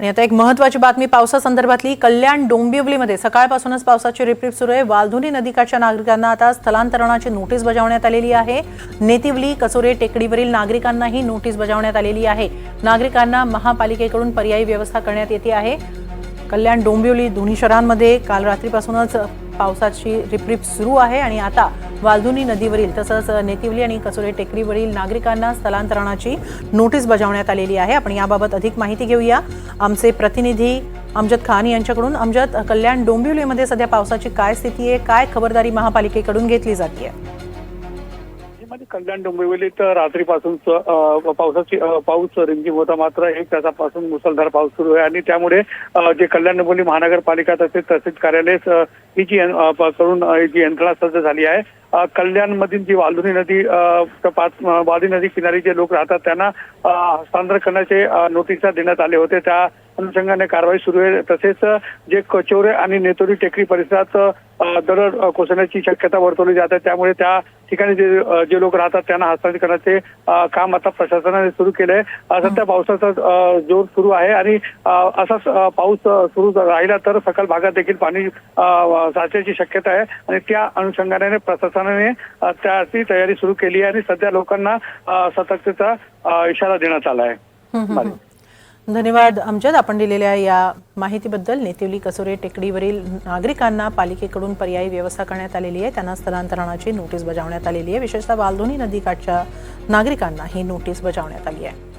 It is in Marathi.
आणि आता एक महत्वाची बातमी पावसासंदर्भातली कल्याण डोंबिवलीमध्ये सकाळपासूनच पावसाची रिपरिप सुरू आहे. वालधुनी नदीकाठच्या नागरिकांना आता स्थलांतरणाची नोटीस बजावण्यात आलेली आहे. नेतिवली कसोरे टेकडीवरील नागरिकांनाही नोटीस बजावण्यात आलेली आहे. नागरिकांना महापालिकेकडून पर्यायी व्यवस्था करण्यात येते आहे. कल्याण डोंबिवली दोन्ही शहरांमध्ये काल रात्रीपासूनच पावसाची रिपरिप सुरू आहे आणि आता वालधुनी नदीवरील तसंच नेतिवली आणि कसोरे टेकडीवरील नागरिकांना स्थलांतरणाची नोटीस बजावण्यात आलेली आहे. आपण याबाबत अधिक माहिती घेऊया. आमचे प्रतिनिधी अमजद खान यांच्याकडून. अमजद कल्याण डोंबिवलीमध्ये सध्या पावसाची काय स्थिती आहे? काय खबरदारी महापालिकेकडून घेतली जाते मध्ये कल्याण डोंबिवलीत रात्रीपासून पावसाची पाऊस रिमझिम होता मात्र एक तासापासून मुसळधार पाऊस सुरू आहे आणि त्यामुळे जे कल्याण डोंबिवली महानगरपालिका तसेच तहसील कार्यालय ही जी करून जी यंत्रणा सज्ज झाली आहे कल्याणमधील जी वालुनी नदी अ, पाच वाली नदी किनारी जे लोक राहतात त्यांना हस्तांतर करण्याचे नोटिसा देण्यात आले होते. त्या अनुषंगाने कारवाई सुरू आहे. तसेच जे कचोरे आणि नेतोरी टेकडी परिसरात दरड कोसळण्याची शक्यता वर्तवली जाते त्यामुळे त्या ठिकाणी जे जे लोक राहतात त्यांना हस्तांतरित करण्याचे काम आता प्रशासनाने सुरू केलंय. सध्या पावसाचा जोर सुरू आहे आणि असाच पाऊस सुरू राहिला तर सकाळ भागात देखील पाणी साचण्याची शक्यता आहे आणि त्या अनुषंगाने प्रशासनाने त्याची तयारी सुरू केली आहे आणि सध्या लोकांना सतर्कतेचा इशारा देण्यात आला आहे. धन्यवाद. अमजद आपण दिलेल्या या माहितीबद्दल नेतिवली कसोरे टेकडीवरील नागरिकांना पालिकेकडून पर्यायी व्यवस्था करण्यात आलेली आहे. त्यांना स्थलांतरणाची नोटीस बजावण्यात आलेली आहे. विशेषतः वालधुनी नदीकाठच्या नागरिकांना ही नोटीस बजावण्यात आली आहे.